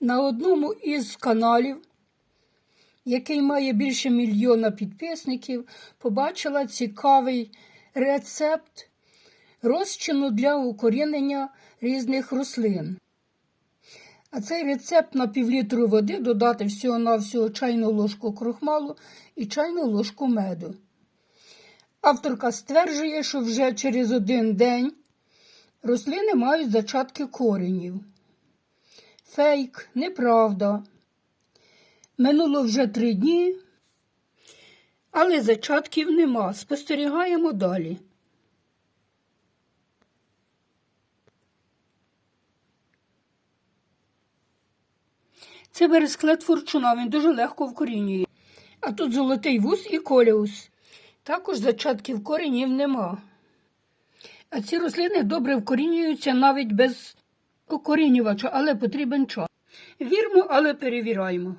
На одному із каналів, який має більше мільйона підписників, побачила цікавий рецепт розчину для укорінення різних рослин. А цей рецепт на півлітру води додати всього-навсього чайну ложку крохмалу і чайну ложку меду. Авторка стверджує, що вже через один день рослини мають зачатки коренів. Фейк, неправда. Минуло вже три дні, але зачатків нема. Спостерігаємо далі. Це бересклет форчуна, він дуже легко вкорінює. А тут золотий вус і коліус. Також зачатків коренів нема. А ці рослини добре вкорінюються навіть без укорінювача, але потрібен час. Вірмо, але перевіряємо.